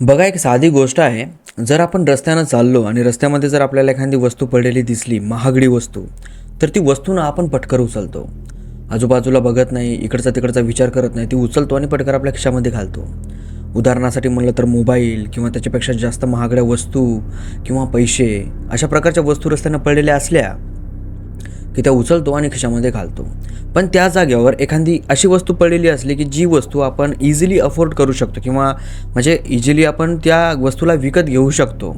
बघा एक साधी गोष्ट आहे. जर आपण रस्त्यानं चाललो आणि रस्त्यामध्ये जर आपल्याला एखादी वस्तू पडलेली दिसली महागडी वस्तू तर ती वस्तू ना आपण पटकर उचलतो. आजूबाजूला बघत नाही इकडचा तिकडचा विचार करत नाही ती उचलतो आणि पटकर आपल्या खिशामध्ये घालतो. उदाहरणासाठी म्हणलं तर मोबाईल किंवा त्याच्यापेक्षा जास्त महागड्या वस्तू किंवा पैसे अशा प्रकारच्या वस्तू रस्त्यानं पडलेल्या असल्या की त्या उचलतो आणि खिशामध्ये घालतो. पण त्या जागेवर एखादी अशी वस्तू पडलेली असली की जी वस्तू आपण इझिली अफोर्ड करू शकतो किंवा म्हणजे इझिली आपण त्या वस्तूला विकत घेऊ शकतो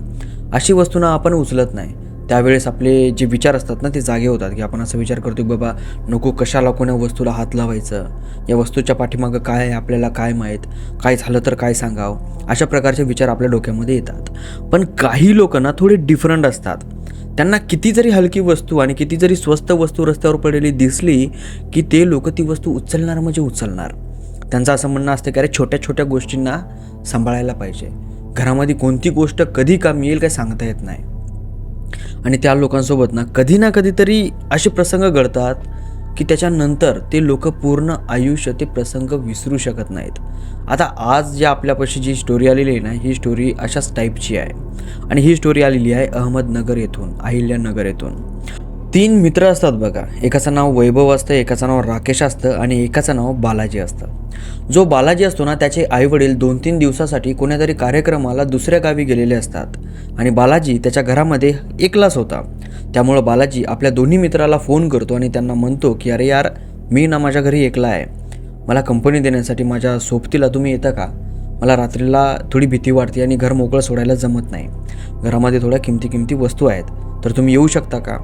अशी वस्तू ना आपण उचलत नाही. त्यावेळेस आपले जे विचार असतात ना ते जागे होतात की आपण असं विचार करतो की बाबा नको कशाला कोण्या वस्तूला हात लावायचं या वस्तूच्या पाठीमागं काय आहे आपल्याला काय माहीत काय झालं तर काय सांगावं अशा प्रकारचे विचार आपल्या डोक्यामध्ये येतात. पण काही लोक ना थोडे डिफरंट असतात. त्यांना किती जरी हलकी वस्तू आणि किती जरी स्वस्त वस्तू रस्त्यावर पडलेली दिसली की ते लोक ती वस्तू उचलणार म्हणजे उचलणार. त्यांचं असं म्हणणं असतं की अरे छोट्या छोट्या गोष्टींना सांभाळायला पाहिजे. घरामध्ये कोणती गोष्ट कधी काम येईल काय सांगता येत नाही. आणि त्या लोकांसोबत ना कधी ना कधीतरी असे प्रसंग घडतात की त्याच्यानंतर ते लोक पूर्ण आयुष्य ते प्रसंग विसरू शकत नाहीत. आता आज जे आपल्यापाशी जी स्टोरी आलेली आहे ना ही स्टोरी अशाच टाईपची आहे. आणि ही स्टोरी आलेली आहे अहमदनगर येथून अहिल्यानगर येथून. तीन मित्र असतात बघा. एकाचं नाव वैभव असतं एकाचं नाव राकेश असतं आणि एकाचं नाव बालाजी असतं. जो बालाजी असतो ना त्याचे आईवडील दोन तीन दिवसासाठी कोण्यातरी कार्यक्रमाला दुसऱ्या गावी गेलेले असतात आणि बालाजी त्याच्या घरामध्ये एकलाच होता. त्यामुळं बालाजी आपल्या दोन्ही मित्राला फोन करतो आणि त्यांना म्हणतो की अरे यार मी ना माझ्या घरी एकला आहे. मला कंपनी देण्यासाठी माझ्या सोबतीला तुम्ही येता का? मला रात्रीला थोडी भीती वाटते आणि घर मोकळं सोडायला जमत नाही. घरामध्ये थोड्या किमती किमती वस्तू आहेत. तर तुम्ही येऊ शकता का?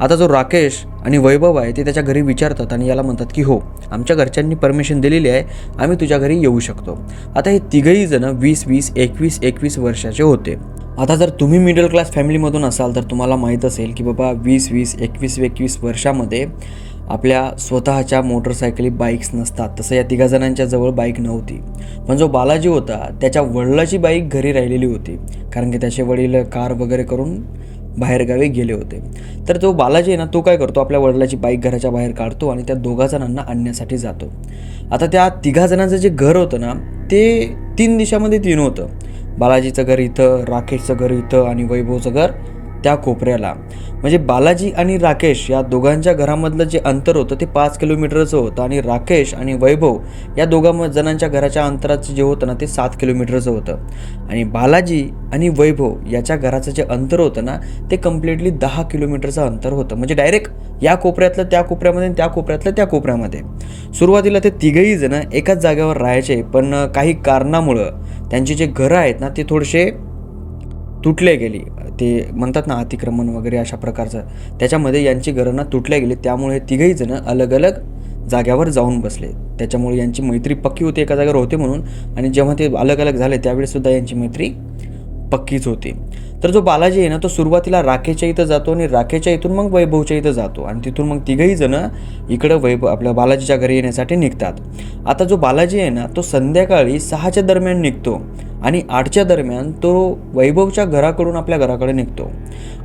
आता जो राकेश आणि वैभव आहे ते त्याच्या घरी विचारतात आणि याला म्हणतात की हो आमच्या घरच्यांनी परमिशन दिलेली आहे आम्ही तुझ्या घरी येऊ शकतो. आता हे तिघही जण वीस वीस एकवीस एकवीस वर्षाचे होते. आता जर तुम्ही मिडल क्लास फॅमिलीमधून असाल तर तुम्हाला माहीत असेल की बाबा वीस वीस एकवीस एकवीस वर्षामध्ये आपल्या स्वतःच्या मोटरसायकली बाईक्स नसतात. तसं या तिघा जणांच्या जवळ बाईक नव्हती. पण जो बालाजी होता त्याच्या वडिलाची बाईक घरी राहिलेली होती. कारण की त्याचे वडील कार वगैरे करून बाहेरगावी गेले होते. तर तो बालाजी आहे ना तो काय करतो? आपल्या वडिलाची बाईक घराच्या बाहेर काढतो आणि त्या दोघा जणांना आणण्यासाठी जातो. आता त्या तिघा जणांचं जे घर होतं ना ते तीन दिशामध्ये तीन होतं. बालाजीचं घर इथं राकेशचं घर इथं आणि वैभवचं घर त्या कोपऱ्याला. म्हणजे बालाजी आणि राकेश या दोघांच्या घरामधलं जे अंतर होतं ते पाच किलोमीटरचं होतं. आणि राकेश आणि वैभव या दोघां जणांच्या घराच्या अंतराचं जे होतं ना ते सात किलोमीटरचं होतं. आणि बालाजी आणि वैभव याच्या घराचं जे अंतर होतं ना ते कम्प्लिटली दहा किलोमीटरचं अंतर होतं. म्हणजे डायरेक्ट या कोपऱ्यातलं त्या कोपऱ्यामध्ये त्या कोपऱ्यातलं त्या कोपऱ्यामध्ये. सुरुवातीला ते तिघही जण एकाच जागेवर राहायचे पण काही कारणामुळं त्यांची जे घरं आहेत ना ते थोडेसे तुटले गेली. ते म्हणतात ना अतिक्रमण वगैरे अशा प्रकारचं. त्याच्यामध्ये यांची घरणं तुटल्या गेली त्यामुळे तिघही जण अलग अलग जाग्यावर जाऊन बसले. त्याच्यामुळे यांची मैत्री पक्की होती एका जागेवर होते म्हणून आणि जेव्हा ते अलग अलग झाले त्यावेळेसुद्धा यांची मैत्री पक्कीच होती. तर जो बालाजी आहे ना तो सुरुवातीला राखेच्या इथं जातो आणि राखेच्या इथून मग वैभवच्या इथं जातो आणि तिथून मग तिघही जणं इकडं वैभव आपल्या बालाजीच्या घरी येण्यासाठी निघतात. आता जो बालाजी आहे ना तो संध्याकाळी सहाच्या दरम्यान निघतो. आणि आठच्या दरम्यान तो वैभवच्या घराकडून आपल्या घराकडे निघतो.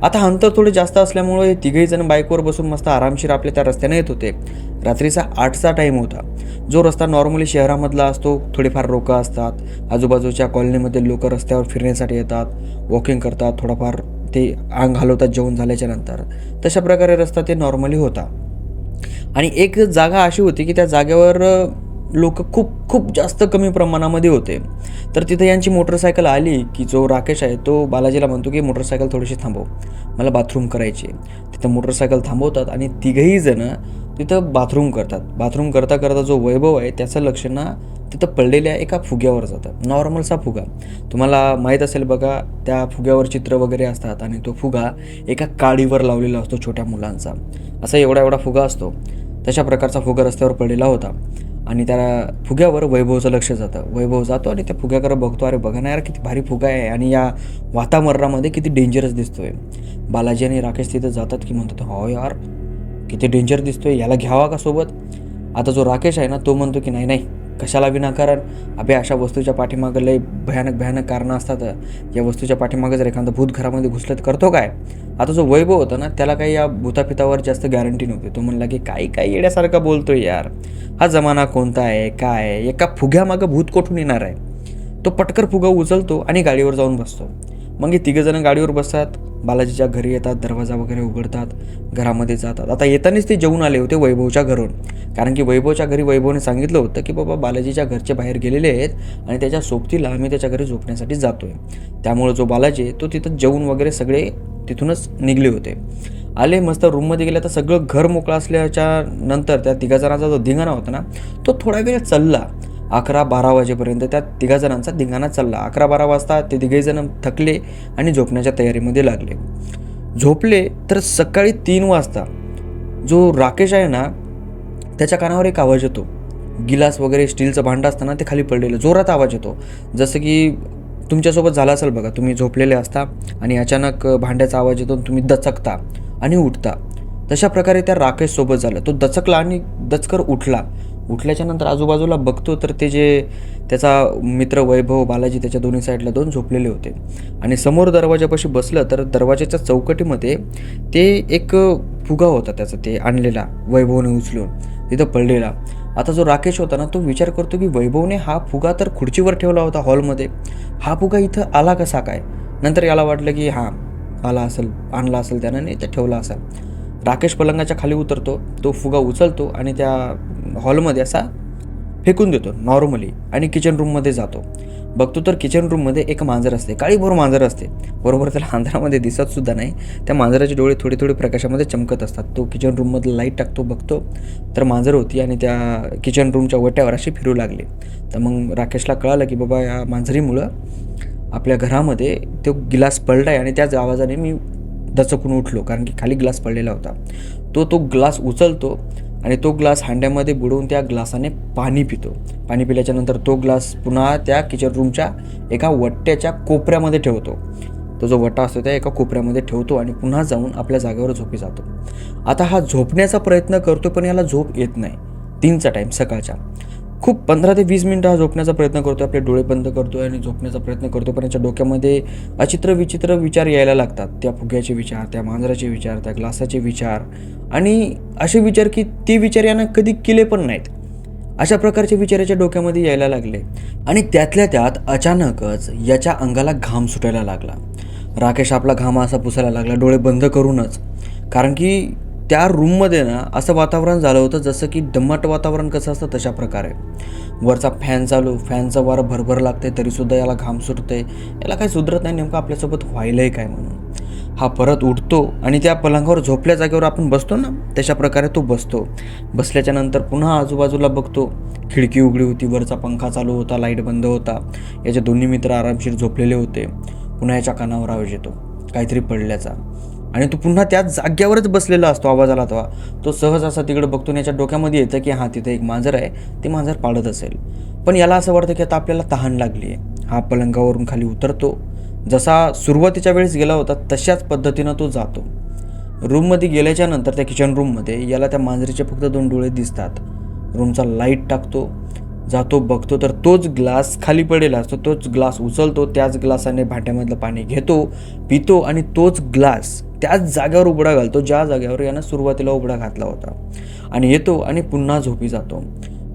आता अंतर थोडे जास्त असल्यामुळे हे तिघही जण बाईकवर बसून मस्त आरामशीर आपल्या त्या रस्त्याने येत होते. रात्रीचा आठचा टाईम होता. जो रस्ता नॉर्मली शहरामधला असतो थोडेफार लोकं असतात. आजूबाजूच्या कॉलनीमध्ये लोक रस्त्यावर फिरण्यासाठी येतात वॉकिंग करतात थोडाफार ते अंग घालवतात जेवण झाल्याच्यानंतर. तशा प्रकारे रस्ता ते नॉर्मली होता. आणि एक जागा अशी होती की त्या जागेवर लोक खूप खूप जास्त कमी प्रमाणामध्ये होते. तर तिथे यांची मोटरसायकल आली की जो राकेश आहे तो बालाजीला म्हणतो की मोटरसायकल थोडीशी थांबव. मला बाथरूम करायची तिथं मोटरसायकल थांबवतात आणि तिघही जणं तिथं बाथरूम करतात. बाथरूम करता करता जो वैभव आहे त्याचं लक्ष ना तिथं पडलेल्या एका फुग्यावर जातं. नॉर्मलचा फुगा. तुम्हाला माहीत असेल बघा त्या फुग्यावर चित्र वगैरे असतात आणि तो फुगा एका काडीवर लावलेला असतो छोट्या मुलांचा. असा एवढा एवढा फुगा असतो. तशा प्रकारचा फुगा रस्त्यावर पडलेला होता. आणि त्या फुग्यावर वैभवचं लक्ष जातं. वैभव जातो आणि त्या फुग्याकडे बघतो अरे बघा ना यार किती भारी फुगा आहे. आणि या वातावरणामध्ये किती डेंजरस दिसतोय. बालाजी आणि राकेश तिथं जातात की म्हणतात हो यार किती डेंजर दिसतोय याला घ्यावा का सोबत? आता जो राकेश आहे ना तो म्हणतो की नाही नाही कशाला विनाकारण? अबे अशा वस्तूच्या पाठीमागं लय भयानक भयानक कारणं असतात. या वस्तूच्या पाठीमागं जर एखादं भूत घरामध्ये घुसलं तर करतो काय? आता जो वैभव होता ना त्याला काही या भूतापितावर जास्त गॅरंटी नव्हती. तो म्हणला की काही काही येण्यासारखं बोलतो यार. हा जमाना कोणता आहे? काय आहे? एका फुग्यामागं भूत कोठून येणार आहे? तो पटकर फुगा उचलतो आणि गाडीवर जाऊन बसतो. मग हे तिघंजणं गाडीवर बसतात. बालाजीच्या घरी येतात दरवाजा वगैरे उघडतात घरामध्ये जातात. आता येतानाच ते जेवून आले होते वैभवच्या घरून. कारण की वैभवच्या घरी वैभवने सांगितलं होतं की बाबा बालाजीच्या घरचे बाहेर गेलेले आहेत आणि त्याच्या सोबतीला आम्ही त्याच्या घरी झोपण्यासाठी जातोय. त्यामुळे जो बालाजी आहे तो तिथं जेवून वगैरे सगळे तिथूनच निघले होते. आले मस्त रूममध्ये गेले तर सगळं घर मोकळं असल्याच्या नंतर त्या तिघाजणांचा जो धिंगाणा होता ना तो थोडा वेळ चालला. अकरा बारा वाजेपर्यंत त्या तिघाजणांचा धिंगाणा चालला. अकरा बारा वाजता ते तिघेजण थकले आणि झोपण्याच्या तयारीमध्ये लागले. झोपले तर सकाळी तीन वाजता जो राकेश आहे ना त्याच्या कानावर एक आवाज येतो. गिलास वगैरे स्टीलचं भांडं असताना ते खाली पडलेलं जोरात आवाज येतो. जसं की तुमच्यासोबत झालं असेल बघा तुम्ही झोपलेले असता आणि अचानक भांड्याचा आवाज येतो तुम्ही दचकता आणि उठता. तशा प्रकारे त्या राकेशसोबत झालं. तो दचकला आणि दचकर उठला. उठल्याच्या नंतर आजूबाजूला बघतो तर ते जे त्याचा मित्र वैभव बालाजी त्याच्या दोन्ही साईडला दोन झोपलेले होते. आणि समोर दरवाजापाशी बसलं तर दरवाजाच्या चौकटीमध्ये ते एक फुगा होता त्याचा ते आणलेला वैभवने उचलून. तिथं पडलेला. आता जो राकेश होता ना तो विचार करतो की वैभवने हा फुगा तर खुर्चीवर ठेवला होता हॉलमध्ये. हा फुगा इथं आला कसा काय? नंतर याला वाटलं की हां आला असेल आणला असेल त्यानं आणि ते ठेवला असेल. राकेश पलंगाच्या खाली उतरतो तो फुगा उचलतो आणि त्या हॉलमध्ये असा फेकून देतो नॉर्मली आणि किचन रूममध्ये जातो. बघतो तर किचन रूममध्ये एक मांजर असते काळीभोर मांजर असते. बरोबर त्याला अंधारामध्ये दिसत सुद्धा नाही. त्या मांजराचे डोळे थोडे थोडे प्रकाशामध्ये चमकत असतात. तो किचन रूममधलं लाइट टाकतो बघतो. तर मांजर होती आणि त्या किचन रूमच्या वट्यावर अशी फिरू लागले. तर मग राकेशला कळालं की बाबा या मांजरीमुळं आपल्या घरामध्ये तो गिलास पडला आहे आणि त्याच आवाजाने मी दचकून उठलो कारण की खाली ग्लास पडलेला होता. तो तो ग्लास उचलतो आणि तो ग्लास हांड्यामध्ये बुडवून त्या ग्लासाने पाणी पितो. पाणी पिल्याच्यानंतर तो ग्लास पुन्हा त्या किचन रूमच्या एका वट्ट्याच्या कोपऱ्यामध्ये ठेवतो. तो जो वट्टा असतो त्या एका कोपऱ्यामध्ये ठेवतो आणि पुन्हा जाऊन आपल्या जागेवर झोपी जातो. आता हा झोपण्याचा प्रयत्न करतो पण याला झोप येत नाही. तीनचा टाईम सकाळच्या खूप पंधरा ते वीस मिनटं हा झोपण्याचा प्रयत्न करतो आपले डोळे बंद करतो आणि झोपण्याचा प्रयत्न करतो पण याच्या डोक्यामध्ये अचित्र विचित्र विचार यायला लागतात. त्या फुग्याचे विचार त्या मांजराचे विचार त्या ग्लासाचे विचार आणि असे विचार की ते विचार यानं कधी केले पण नाहीत. अशा प्रकारचे विचार याच्या डोक्यामध्ये यायला लागले आणि त्यातल्या त्यात अचानकच याच्या अंगाला घाम सुटायला लागला. राकेश आपला घाम असा पुसायला लागला डोळे बंद करूनच. कारण की त्या रूममध्ये ना असं वातावरण झालं होतं जसं की दमट वातावरण कसं असतं तशा प्रकारे. वरचा फॅन चालू फॅनचा वारं भरभर लागते तरीसुद्धा याला घाम सुटते याला काही सुधरत नाही नेमकं आपल्यासोबत व्हायलंय काय म्हणून. हा परत उठतो आणि त्या पलंगावर झोपल्या जागेवर आपण बसतो ना तशा प्रकारे तो बसतो. बसल्याच्या नंतर पुन्हा आजूबाजूला बघतो. खिडकी उघडी होती वरचा पंखा चालू होता लाइट बंद होता. याचे दोन्ही मित्र आरामशीर झोपलेले होते. पुन्हा याच्या कानावर आवाज येतो. काहीतरी पडल्याचा. आणि तो पुन्हा त्याच जाग्यावरच बसलेला असतो आवाजाला तेव्हा. तो सहज असा तिकडे बघतो याच्या डोक्यामध्ये येतं की हा तिथे एक मांजर आहे ते मांजर पाळत असेल. पण याला असं वाटतं की आता आपल्याला तहान लागली आहे हा पलंगावरून खाली उतरतो. जसा सुरुवातीच्या वेळेस गेला होता तशाच पद्धतीनं तो जातो. रूममध्ये गेल्याच्यानंतर त्या किचन रूममध्ये याला त्या मांजरीचे फक्त दोन डोळे दिसतात. रूमचा लाइट टाकतो. जातो बघतो तर तोच ग्लास खाली पडेल. असतो तोच ग्लास उचलतो त्याच ग्लासाने भाट्यामधलं पाणी घेतो पितो आणि तोच ग्लास त्याच जागेवर उबडा घालतो ज्या जागेवर यानं सुरुवातीला उबडा घातला होता. आणि येतो आणि पुन्हा झोपी जातो.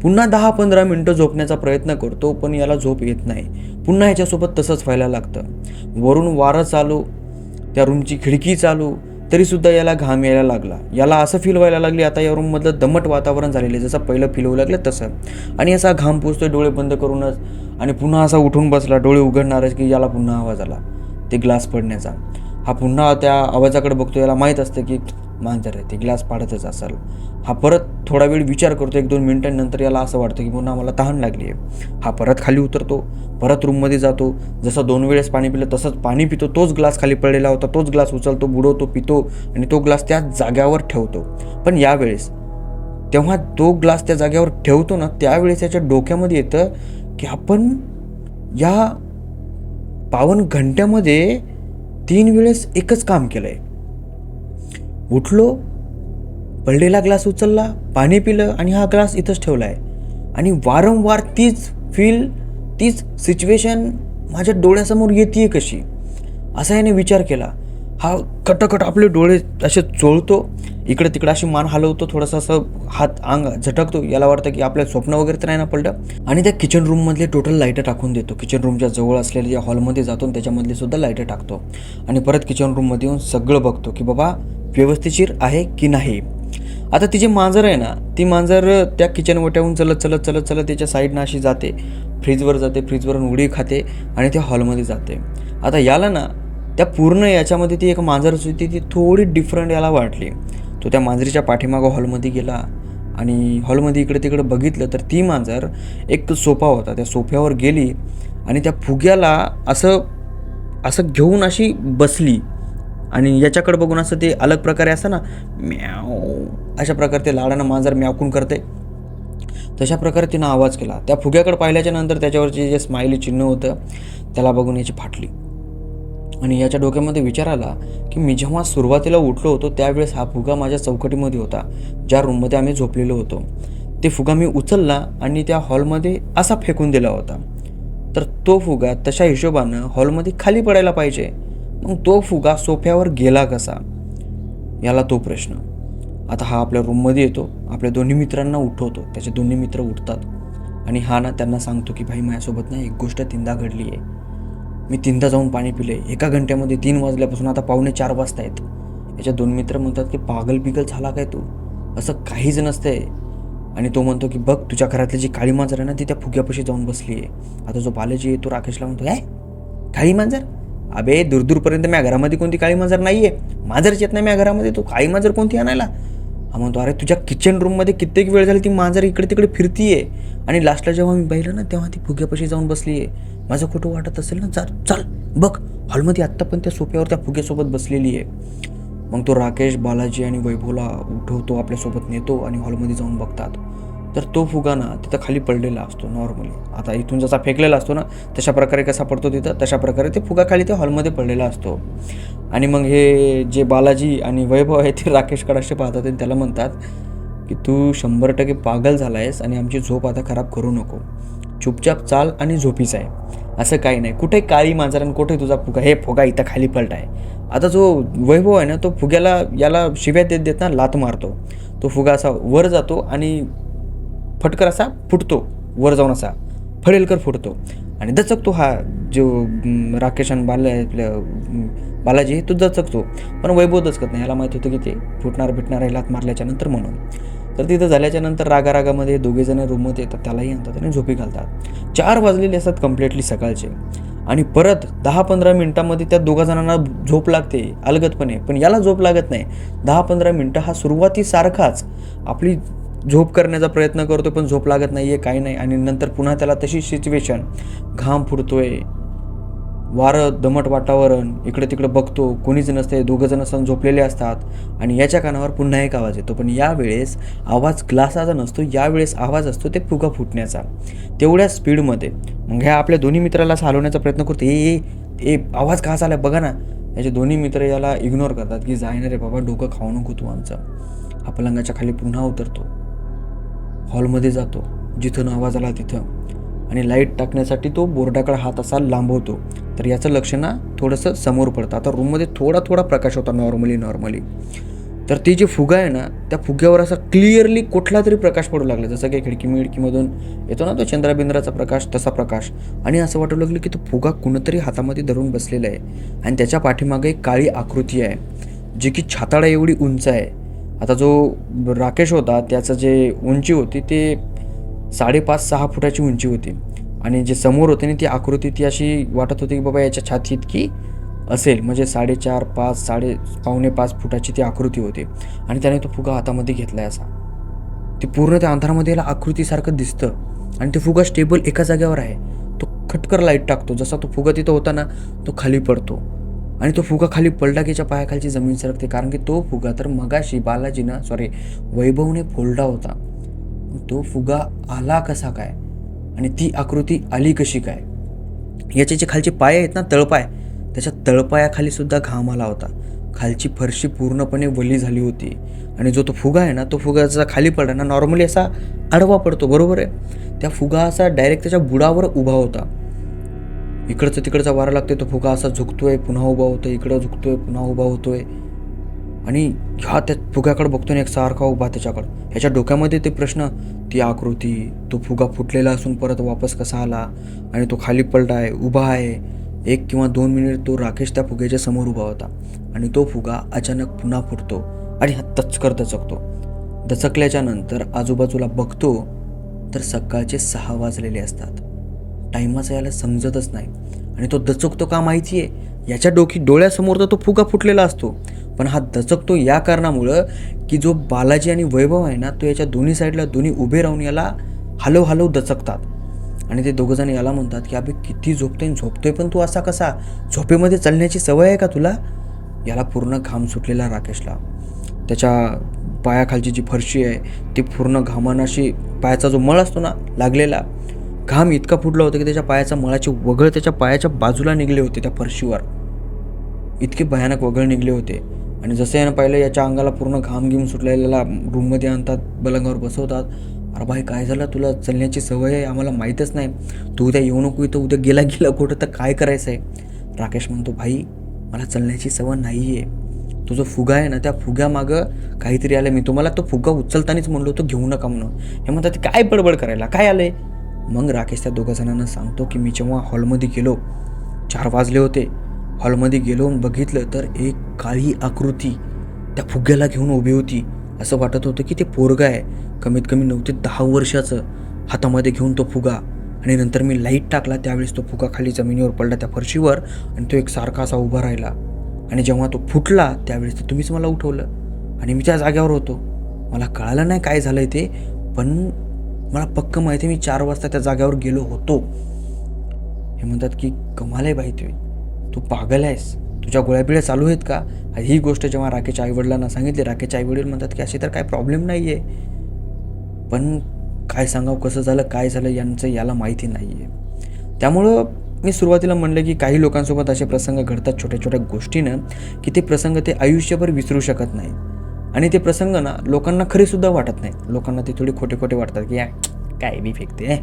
पुन्हा दहा पंधरा मिनटं झोपण्याचा प्रयत्न करतो पण याला झोप येत नाही. पुन्हा याच्यासोबत तसंच व्हायला लागतं. वरून वारं चालू त्या रूमची खिडकी चालू तरीसुद्धा याला घाम यायला लागला. याला असं फील व्हायला लागली आता या रूममधलं दमट वातावरण झालेलं आहे. जसं पहिलं फील होऊ लागलं तसं. आणि असा घाम पुसतोय डोळे बंद करूनच. आणि पुन्हा असा उठून बसला डोळे उघडणारच की याला पुन्हा आवाज आला. ते ग्लास पडण्याचा. हा पुन्हा त्या आवाजाकडे बघतो याला माहीत असतं की मांजर आहे ते ग्लास पाडतच असाल. हा परत थोडा वेळ विचार करतो एक दोन मिनिटांनंतर याला असं वाटतं की पुन्हा मला तहान लागली आहे. हा परत खाली उतरतो परत रूममध्ये जातो. जसं दोन वेळेस पाणी पिलं तसंच पाणी पितो तोच ग्लास खाली पडलेला होता तोच ग्लास उचलतो बुडवतो पितो आणि तो ग्लास त्या जाग्यावर ठेवतो. पण यावेळेस तेव्हा तो ग्लास त्या जागेवर ठेवतो ना त्यावेळेस त्याच्या डोक्यामध्ये येतं की आपण या पावन घंट्यामध्ये तीन वेळेस एकच काम केलं आहे उठलो पडलेला ग्लास उचलला पाणी पिलं आणि हा ग्लास इथंच ठेवला आहे आणि वारंवार तीच फील तीच सिच्युएशन माझ्या डोळ्यासमोर येते कशी? असा याने विचार केला. हा कटकट आपले डोळे असे चोळतो इकडे तिकडे अशी मान हलवतो थोडासा असं हात अंग झटकतो याला वाटतं की आपल्या स्वप्न वगैरे तर नाही ना पडलं. आणि त्या किचन रूममधले टोटल लाईटं टाकून देतो. किचन रूमच्या जवळ असलेल्या ज्या हॉलमध्ये जातो आणि त्याच्यामधले सुद्धा लाईटं टाकतो. आणि परत किचन रूममध्ये येऊन सगळं बघतो की बाबा व्यवस्थिशीर आहे की नाही? आता ती जी मांजर आहे ना ती मांजर त्या किचन वट्याहून चलत चलत चलत चलत त्याच्या साईडनं अशी जाते. फ्रीजवर जाते फ्रीजवरून उडी खाते आणि त्या हॉलमध्ये जाते. आता याला ना त्या पूर्ण याच्यामध्ये ती एक मांजर होती ती थोडी डिफरंट याला वाटली. तो त्या मांजरीच्या पाठीमागं हॉलमध्ये गेला आणि हॉलमध्ये इकडे तिकडे बघितलं तर ती मांजर एक सोफा होता. त्या सोफ्यावर गेली आणि त्या फुग्याला असं असं घेऊन अशी बसली. आणि याच्याकडे बघून असं ते अलग प्रकारे असतं ना म्याव अशा प्रकारे ते लाडानं मांजर म्यावकून करते. तशा प्रकारे तिनं आवाज केला. त्या फुग्याकडे पाहिल्याच्या नंतर त्याच्यावरचे जे स्माइली चिन्ह होतं त्याला बघून याची फाटली. आणि याच्या डोक्यामध्ये विचार आला की मी जेव्हा सुरुवातीला उठलो होतो त्यावेळेस हा फुगा माझ्या चौकटीमध्ये होता ज्या रूममध्ये आम्ही झोपलेलो होतो. ते फुगा मी उचलला आणि त्या हॉलमध्ये असा फेकून दिला होता. तर तो फुगा तशा हिशोबानं हॉलमध्ये खाली पडायला पाहिजे. मग तो फुगा सोफ्यावर गेला कसा? याला तो प्रश्न. आता हा आपल्या रूममध्ये येतो. आपल्या दोन्ही मित्रांना उठवतो. त्याचे दोन्ही मित्र उठतात. आणि हा ना त्यांना सांगतो की भाई माझ्यासोबत ना एक गोष्ट तीनदा घडली आहे. मी तीनदा जाऊन पाणी पिले एका घंट्यामध्ये तीन वाजल्यापासून आता पावणे चार वाजता आहेत. याच्या दोन मित्र म्हणतात की पागल पिगल झाला काय तू? असं काहीच नसतंय. आणि तो म्हणतो की बघ तुझ्या घरातली जी काळी मांजर आहे ना ती त्या फुग्यापाशी जाऊन बसली आहे आता जो बालाजी आहे तो राकेशला म्हणतो काय काळी मांजर अबे दूरदूरपर्यंत माझ्या घरामध्ये कोणती काळी मांजर नाही आहे मांजरच येत नाही माझ्या घरामध्ये तू काळी मांजर कोणती आणायला? हा म्हणतो अरे तुझ्या किचन रूममध्ये कित्येक वेळ झाली ती मांजर इकडे तिकडे फिरती आहे आणि लास्टला जेव्हा मी पाहिलं ना तेव्हा ती फुग्यापाशी जाऊन बसली आहे माझं खोटं वाटत असेल ना चाल चाल बघ हॉलमध्ये आत्ता पण त्या सोफ्यावर त्या फुग्यासोबत बसलेली आहे मग तो राकेश बालाजी आणि वैभवला उठवतो आपल्यासोबत नेतो आणि हॉलमध्ये जाऊन बघतात. तर तो फुगा ना तिथं खाली पडलेला असतो नॉर्मली आता इथून जसा फेकलेला असतो ना तशा प्रकारे कसा पडतो तिथं तशा प्रकारे ते फुगा खाली त्या हॉलमध्ये पडलेला असतो. आणि मग हे जे बालाजी आणि वैभव आहे ते राकेशकडे असे पाहतात आणि त्याला म्हणतात की तू शंभर टक्के पागल झाला आहेस आणि आमची झोप आता खराब करू नको. चुपचाप चाल आणि झोपीच आहे. असं काही नाही. कुठे काळी मांजर आणि कुठे तुझा फुगा? हे फुगा इथं खाली पलट आहे आता जो वैभव आहे ना तो फुग्याला याला शिव्या देत देत ना लात मारतो. तो फुगा असा वर जातो आणि फटकर असा फुटतो वर जाऊन असा फडेलकर फुटतो. आणि दचकतो हा जो राकेश आणि बाला आपल्या बालाजी तो दचकतो. पण वैभव दचकत नाही याला माहीत होतं की ते फुटणार भेटणार आहे लात मारल्याच्या नंतर म्हणून. तर तिथं झाल्याच्यानंतर रागारागामध्ये रागा रागामध्ये रूममध्ये येतात त्यालाही आणतात आणि झोपी घालतात. चार वाजलेले असतात कम्प्लिटली सकाळचे. आणि परत दहा पंधरा मिनटामध्ये त्या दोघा जणांना झोप लागते अलगतपणे पण याला झोप लागत नाही. दहा पंधरा मिनटं हा सुरुवातीसारखाच आपली झोप करण्याचा प्रयत्न करतो पण झोप लागत नाही आहे काही नाही. आणि नंतर पुन्हा त्याला तशी सिच्युएशन घाम फुटतोय वारं दमट वातावरण इकडे तिकडे बघतो कोणीच नसते दोघं जण सण झोपलेले असतात. आणि याच्या कानावर पुन्हा एक आवाज येतो. पण यावेळेस आवाज ग्लासाचा नसतो यावेळेस आवाज असतो ते फुगा फुटण्याचा. तेवढ्या स्पीडमध्ये मग ह्या आपल्या दोन्ही मित्राला असं हलवण्याचा प्रयत्न करतो. ए ए, ए आवाज का आहे बघा ना. याचे दोन्ही मित्र याला इग्नोर करतात की जायना रे बाबा डोकं खाऊ नको तू आमचं. हा पलंगाच्या खाली पुन्हा उतरतो. हॉलमध्ये जातो जिथून आवाज आला तिथं. आणि लाइट टाकण्यासाठी तो बोर्डाकडे हात असा लांबवतो. तर याचं लक्ष ना थोडंसं समोर पडतं. आता रूममध्ये थोडा थोडा प्रकाश होता नॉर्मली नॉर्मली. तर ती जी फुगा आहे ना त्या फुग्यावर असा क्लिअरली कुठला तरी प्रकाश पडू लागला. जसं काही खिडकी मिडकीमधून येतो ना तो चंद्राबिंद्राचा प्रकाश तसा प्रकाश. आणि असं वाटू लागलं की तो फुगा कुणीतरी हातामध्ये धरून बसलेला आहे. आणि त्याच्या पाठीमागे एक काळी आकृती आहे जी की छाताळा एवढी उंच आहे. आता जो राकेश होता त्याचं जे उंची होती ते साडेपाच सहा फुटाची उंची होती. आणि जे समोर होते ना ती आकृती ती अशी वाटत होती की बाबा याच्या छाती इतकी असेल. म्हणजे साडेचार पाच साडे पावणे पाच फुटाची ती आकृती होती. आणि त्याने तो फुगा हातामध्ये घेतलाय असा. ते पूर्ण त्या अंधारामध्ये याला आकृतीसारखं दिसतं. आणि ते फुगा स्टेबल एका जागेवर आहे. तो खटकर लाइट टाकतो. जसा तो फुगा तिथं होता ना तो खाली पडतो. आणि तो फुगा खाली पडला पायाखालची जमीन सरकते कारण की तो फुगा तर मगाशी बालाजीनं सॉरी वैभवने फोल्डा होता. तो फुगा आला कसा काय? आणि ती आकृती आली कशी काय? याचे जे खालचे पाय आहेत ना तळपाय त्याच्या तळपायाखाली सुद्धा घाम आला होता. खालची फरशी पूर्णपणे वली झाली होती. आणि जो तो फुगा आहे ना तो फुगा जसा खाली पडला ना नॉर्मली असा आडवा पडतो बरोबर आहे? त्या फुगा असा डायरेक्ट त्याच्या बुडावर उभा होता. इकडचं तिकडचा वारा लागतोय तो फुगा असा झुकतोय पुन्हा उभा होतोय इकडं झुकतोय पुन्हा उभा होतोय. आणि ह्या त्या फुग्याकडे बघतो ना एक सारखा उभा त्याच्याकडं. ह्याच्या डोक्यामध्ये ते प्रश्न ती आकृती तो फुगा फुटलेला असून परत वापस कसा आला? आणि तो खाली पलटा आहे उभा आहे. एक किंवा दोन मिनिट तो राकेश त्या फुग्याच्या समोर उभा होता. आणि तो फुगा अचानक पुन्हा फुटतो आणि हा तचकर दचकतो. दचकल्याच्या नंतर आजूबाजूला बघतो तर सकाळचे सहा वाजलेले असतात. टायमाचा याला समजतच नाही. आणि तो दचकतो का माहिती आहे याच्या डोकी डोळ्यासमोर तर तो फुगा फुटलेला असतो. पण हा दचकतो या कारणामुळं की जो बालाजी आणि वैभव आहे ना तो याच्या दोन्ही साईडला दोन्ही उभे राहून याला हलव हलव दचकतात. आणि ते दोघंजण याला म्हणतात की अबे किती झोपतोय आणि झोपतोय पण तू असा कसा? झोपेमध्ये चालण्याची सवय आहे का तुला? याला पूर्ण घाम सुटलेला राकेशला. त्याच्या पायाखालची जी फरशी आहे ती पूर्ण घामानाशी अशी पायाचा जो मळ असतो ना लागलेला घाम इतका फुटला होता की त्याच्या पायाचा मळाचे वगळ त्याच्या पायाच्या बाजूला निघले होते त्या फरशीवर. इतके भयानक वगळ निघले होते. आणि जसं यानं पाहिलं याच्या अंगाला पूर्ण घाम घेऊन सुटलेल्याला रूममध्ये आणतात बलंगावर बसवतात. अरे भाई काय झालं तुला? चलण्याची सवय आहे आम्हाला माहीतच नाही. तू उद्या येऊ नको इथं उद्या गेला गेला कुठं तर काय करायचं आहे राकेश म्हणतो भाई मला चलण्याची सवय नाही आहे तो जो फुगा आहे ना त्या फुग्यामागं काहीतरी आलं मी तुम्हाला तो फुगा उचलतानाच म्हणलो तो घेऊ नका म्हणून. हे म्हणतात काय बडबड करायला? काय आलं आहे मग राकेश त्या दोघं जणांना सांगतो की मी जेव्हा हॉलमध्ये गेलो चार वाजले होते. हॉलमध्ये गेलो आणि बघितलं तर एक काळी आकृती त्या फुग्याला घेऊन उभी होती. असं वाटत होतं की ते पोरगा आहे. कमीत कमी नऊ ते दहा वर्षाचं हातामध्ये घेऊन तो फुगा. आणि नंतर मी लाइट टाकला त्यावेळेस तो फुगा खाली जमिनीवर पडला त्या फरशीवर आणि तो एक सारखा असा उभा राहिला. आणि जेव्हा तो फुटला त्यावेळेस तर तुम्हीच मला उठवलं. आणि मी त्या जाग्यावर होतो. मला कळालं नाही काय झालंय ते पण मला पक्क माहिती मी चार वाजता त्या जाग्यावर गेलो होतो. हे म्हणतात की कमाल आहे बाई तुम्ही तू पागल आहेस. तुझ्या गोळ्यापिळ्या चालू आहेत का? ही गोष्ट जेव्हा राकेशच्या आईवडिलांना सांगितली राकेशच्या आईवडील म्हणतात की अशी तर काय प्रॉब्लेम नाही आहे पण काय सांगावं कसं झालं काय झालं यांचं याला माहिती नाही आहे त्यामुळं मी सुरुवातीला म्हणलं की काही लोकांसोबत असे प्रसंग घडतात छोट्या छोट्या गोष्टीनं की ते प्रसंग ते आयुष्यभर विसरू शकत नाही आणि ते प्रसंग ना लोकांना खरेसुद्धा वाटत नाही लोकांना ते थोडी खोटे खोटे वाटतात की या काय बी फेकते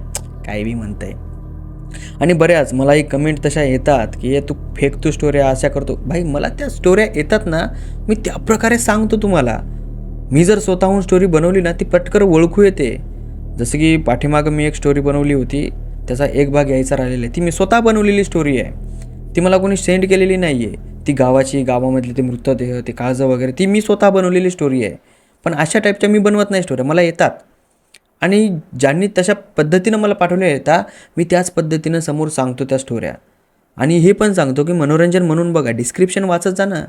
काय बी म्हणतंय. आणि बऱ्याच मला एक कमेंट तशा येतात की हे तू फेकतो स्टोऱ्या अशा करतो. भाई मला त्या स्टोऱ्या येतात ना मी त्या प्रकारे सांगतो तुम्हाला. मी जर स्वतःहून स्टोरी बनवली ना ती पटकर ओळखू येते. जसं की पाठीमागं मी एक स्टोरी बनवली होती त्याचा एक भाग यायचा राहिलेला आहे. ती मी स्वतः बनवलेली स्टोरी आहे. ती मला कोणी सेंड केलेली नाही आहे ती गावाची गावामधले ते मृतदेह ते काळजं वगैरे ती मी स्वतः बनवलेली स्टोरी आहे. पण अशा टाईपच्या मी बनवत नाही स्टोऱ्या मला येतात. आणि ज्यांनी तशा पद्धतीनं मला पाठवल्या येतात मी त्याच पद्धतीनं समोर सांगतो त्या स्टोऱ्या आणि हे पण सांगतो की मनोरंजन म्हणून बघा डिस्क्रिप्शन वाचत जा ना.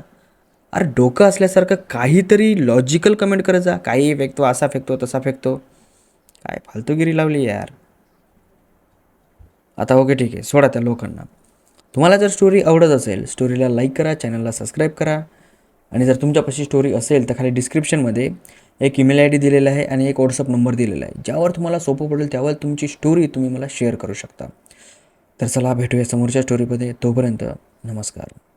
अरे डोकं असल्यासारखं काहीतरी लॉजिकल कमेंट करत जा. काही फेकतो असा फेकतो तसा फेकतो. काय फालतूगिरी लावली यार. आता ओके ठीक आहे. सोडा त्या लोकांना. तुम्हाला जर स्टोरी आवडत असेल स्टोरीला लाईक करा चॅनलला सबस्क्राईब करा. आणि जर तुमच्यापाशी स्टोरी असेल तर खाली डिस्क्रिप्शनमध्ये एक ईमेल आय डी दिलेला आहे आणि एक व्हॉट्सअप नंबर दिलेला आहे. ज्यावर तुम्हाला सोपं पडेल त्यावर तुमची स्टोरी तुम्ही मला शेअर करू शकता. तर चला भेटूया समोरच्या स्टोरीमध्ये तोपर्यंत नमस्कार.